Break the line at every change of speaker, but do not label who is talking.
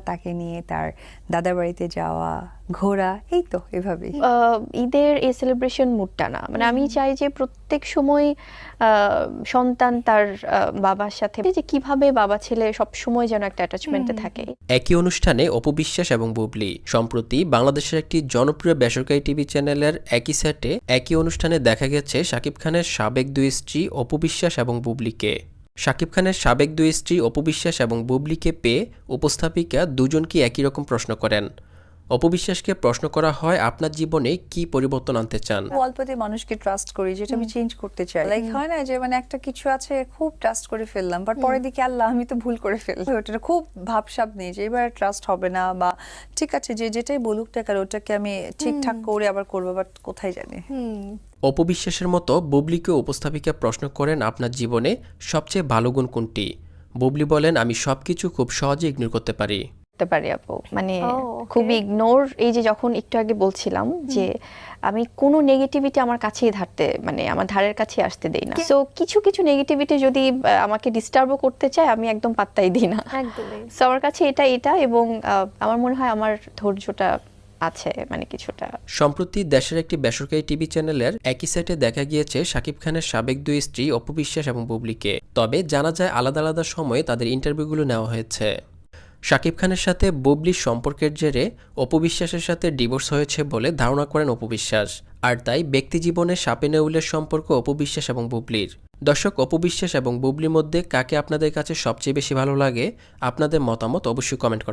তাকে নিয়ে তার দাদার বাড়িতে যাওয়া ঘোরা এই তো এভাবেই।
আহ, ঈদের এই সেলিব্রেশন মুডটা না। মানে আমি চাই যে প্রত্যেক সময় আহ, সন্তান তার আহ, বাবার সাথে যে কীভাবে বাবা ছেলে সব সময় যেন একটা অ্যাটাচমেন্টে থাকে।
একই অনুষ্ঠানে অপবিশ্বাস এবং বুবলি সম্প্রতি বাংলাদেশের একটি জনপ্রিয় বেসরকারি টিভি চ্যানেলের একই সেটে একই অনুষ্ঠানে দেখা গেছে শাকিব খানের সাবেক দুই স্ত্রী অপবিশ্বাস এবং বুবলিকে। শাকিব খানের সাবেক দুই স্ত্রী অপবিশ্বাস এবং বুবলিকে পেয়ে উপস্থাপিকা দুজনকে একই রকম প্রশ্ন করেন? অপবিশ্বাসকে প্রশ্ন করা হয় আপনার জীবনে কি পরিবর্তন আনতে চান?
অল্পতে মানুষকে ট্রাস্ট করি যেটা আমি চেঞ্জ করতে চাই। লাইক হয় না যে মানে একটা কিছু আছে খুব ট্রাস্ট করে ফেললাম বাট পরে দেখি আল্লাহ আমি তো ভুল করে ফেললাম। ওটা খুব ভাবসাব নেই যে এবার ট্রাস্ট হবে না বা ঠিক আছে যে যেটাই বলুক না কেন ওটাকে আমি ঠিকঠাক করে আবার করব বাট কোথায় জানি।
অপবিশ্বাসের মতো বুবলিকে উপস্থাপিকা প্রশ্ন করেন আপনার জীবনে সবচেয়ে ভালো গুণ কোনটি? বুবলি বলেন আমি সবকিছু খুব সহজে ইগনোর করতে পারি।
করতে পারি আপু। মানে খুব ইগনোর এই যে যখন একটু আগে বলছিলাম যে আমি কোনো নেগেটিভিটি আমার কাছেই ধারতে মানে আমার ধারের কাছে আসতে দেই না। সো কিছু কিছু নেগেটিভিটি যদি আমাকে ডিস্টার্বও করতে চায় আমি একদম পাত্তাই দিই না।
একদমই।
সো আমার কাছে এটা এটা এবং আহ, আমার মনে হয় আমার ধৈর্যটা আছে মানে কিছুটা।
সম্প্রতি দেশের একটি বেসরকারি টিভি চ্যানেলের একই সেটে দেখা গিয়েছে শাকিব খানের সাবেক দুই স্ত্রী অপবিশ্বাস এবং বুবলিকে। তবে জানা যায় আলাদা আলাদা সময়ে তাদের ইন্টারভিউগুলো নেওয়া হয়েছে। শাকিব খানের সাথে বুবলির সম্পর্কের জেরে অপবিশ্বাসের সাথে ডিভোর্স হয়েছে বলে ধারণা করেন অপবিশ্বাস আর তাই ব্যক্তিজীবনে সাপে নেউলের সম্পর্ক অপবিশ্বাস এবং বুবলির। দর্শক অপবিশ্বাস এবং বুবলির মধ্যে কাকে আপনাদের কাছে সবচেয়ে বেশি ভালো লাগে? আপনাদের মতামত অবশ্যই কমেন্ট করবেন।